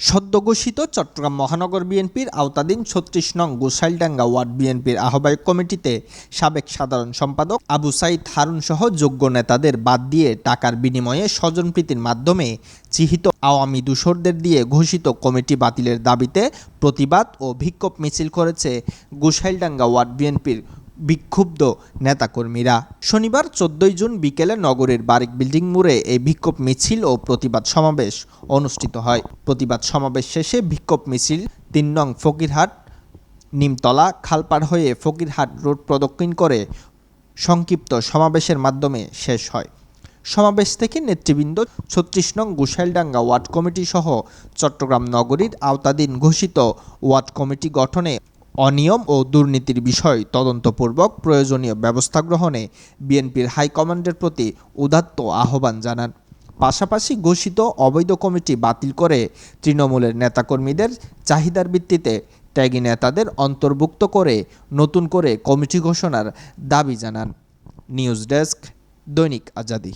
সদ্য ঘোষিত চট্টগ্রাম মহানগর বিএনপির আওতাধীন ছত্রিশ নং গোসাইলডাঙ্গা ওয়ার্ড বিএনপির আহ্বায়ক কমিটিতে সাবেক সাধারণ সম্পাদক আবু সাইদ হারুন সহ যোগ্য নেতাদের বাদ দিয়ে টাকার বিনিময়ে স্বজনপ্রীতির মাধ্যমে চিহিত আওয়ামী দূষরদের দিয়ে ঘোষিত কমিটি বাতিলের দাবিতে প্রতিবাদ ও বিক্ষোভ মিছিল করেছে গোসাইলডাঙ্গা ওয়ার্ড বিএনপির বিক্ষুব্ধ নেতাকর্মীরা। শনিবার চোদ্দই জুন বিকেলে নগরের বারিক বিল্ডিং মোড়ে এই বিক্ষোভ মিছিল ও প্রতিবাদ সমাবেশ অনুষ্ঠিত হয়। প্রতিবাদ সমাবেশ শেষে বিক্ষোভ মিছিল তিন নং ফকিরহাট, নিমতলা, খালপাড় হয়ে ফকিরহাট রোড প্রদক্ষিণ করে সংক্ষিপ্ত সমাবেশের মাধ্যমে শেষ হয়। সমাবেশ থেকে নেতৃবৃন্দ ছত্রিশ নং গুসাইলডাঙ্গা ওয়ার্ড কমিটি সহ চট্টগ্রাম নগরীর আওতাধীন ঘোষিত ওয়ার্ড কমিটি গঠনে অনিয়ম ও দুর্নীতির বিষয় তদন্তপূর্বক প্রয়োজনীয় ব্যবস্থা গ্রহণে বিএনপির হাইকমান্ডের প্রতি উদাত্ত আহ্বান জানান। পাশাপাশি ঘোষিত অবৈধ কমিটি বাতিল করে তৃণমূলের নেতাকর্মীদের চাহিদার ভিত্তিতে ত্যাগী নেতাদের অন্তর্ভুক্ত করে নতুন করে কমিটি ঘোষণার দাবি জানান। নিউজ ডেস্ক দৈনিক আজাদি।